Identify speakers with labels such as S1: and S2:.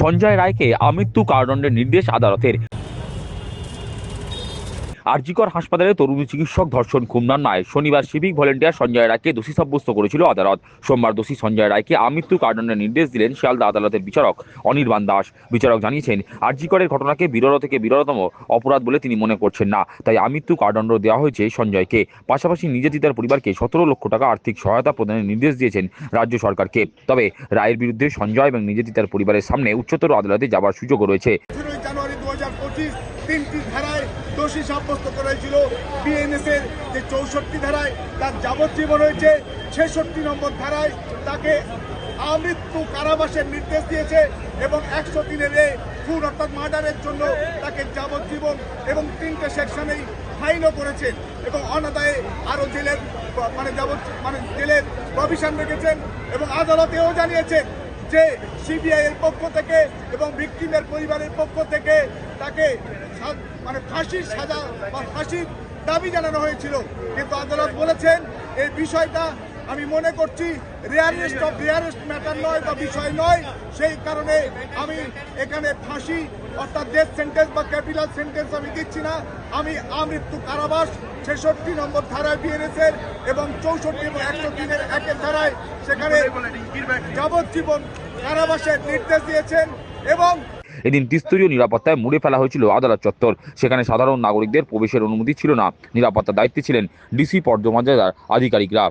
S1: সঞ্জয় রায়কে আমৃত্যু কারাদণ্ডের নির্দেশ আদালতের। আরজিকর হাসপাতালে তরুণী চিকিৎসক ধর্ষণ খুমনার নয়। শনিবার সিভিক ভলেন্টিয়ার সঞ্জয় রায়কে দোষী সাব্যস্ত করেছিল আদালত। সোমবার দোষী সঞ্জয় রায়কে আমৃত্যু কারাদণ্ডের নির্দেশ দিলেন শিয়ালদা আদালতের বিচারক অনির্বাণ দাস বিচারক জানিয়েছেন, আরজিকরের ঘটনাকে বিরল থেকে বিরলতম অপরাধ বলে তিনি মনে করছেন না, তাই আমৃত্যু কারাদণ্ড দেওয়া হয়েছে সঞ্জয়কে। পাশাপাশি নির্যাতিতার পরিবারকে সতেরো লক্ষ টাকা আর্থিক সহায়তা প্রদানের নির্দেশ দিয়েছেন রাজ্য সরকারকে। তবে রায়ের বিরুদ্ধে সঞ্জয় এবং নির্যাতিতার পরিবারের সামনে উচ্চতর আদালতে যাবার সুযোগ রয়েছে।
S2: তিনটি ধারায় দোষী সাব্যস্ত করা হয়েছিল বিএনএস এর যে চৌষট্টি ধারায় তার যাবজ্জীবন রয়েছে ছেষট্টি নম্বর ধারায় তাকে আমৃত্যু কারাবাসের নির্দেশ দিয়েছে এবং একশো দিনের এ খুন অর্থাৎ মার্ডারের জন্য তাকে যাবজ্জীবন এবং তিনটে সেকশনেই ফাইনও করেছেন এবং অনাদায়ে আরও জেলের মানে যাবজ্জীব মানে জেলের প্রভিশন রেখেছেন এবং আদালতেও জানিয়েছেন যে সিবিআইয়ের পক্ষ থেকে এবং ভিকটিমের পরিবারের পক্ষ থেকে তাকে মানে ফাঁসির সাজা বা ফাঁসির দাবি জানানো হয়েছিল। কিন্তু আদালত বলেছেন এই বিষয়টা আমি মনে করছি রেয়ারেস্ট অফ রেয়ারেস্ট ম্যাটার নয় বা বিষয় নয়। সেই কারণে আমি এখানে ফাঁসি অর্থাৎ ডেথ সেন্টেন্স বা ক্যাপিটাল সেন্টেন্স আমি দিচ্ছি না। আমি আমৃত্যু কারাবাস ছেষট্টি নম্বর ধারায় বিএনএসের এবং চৌষট্টি এবং একশো তিনের একের ধারায় সেখানে যাবজ্জীবন কারাবাসের নির্দেশ দিয়েছেন এবং
S1: এদিন ত্রিস্তরীয় নিরাপত্তায় মুড়ে ফেলা হয়েছিল আদালত চত্বর। সেখানে সাধারণ নাগরিকদের প্রবেশের অনুমতি ছিল না। নিরাপত্তার দায়িত্বে ছিলেন ডিসি পর্যমর্যাদার আধিকারিকরা।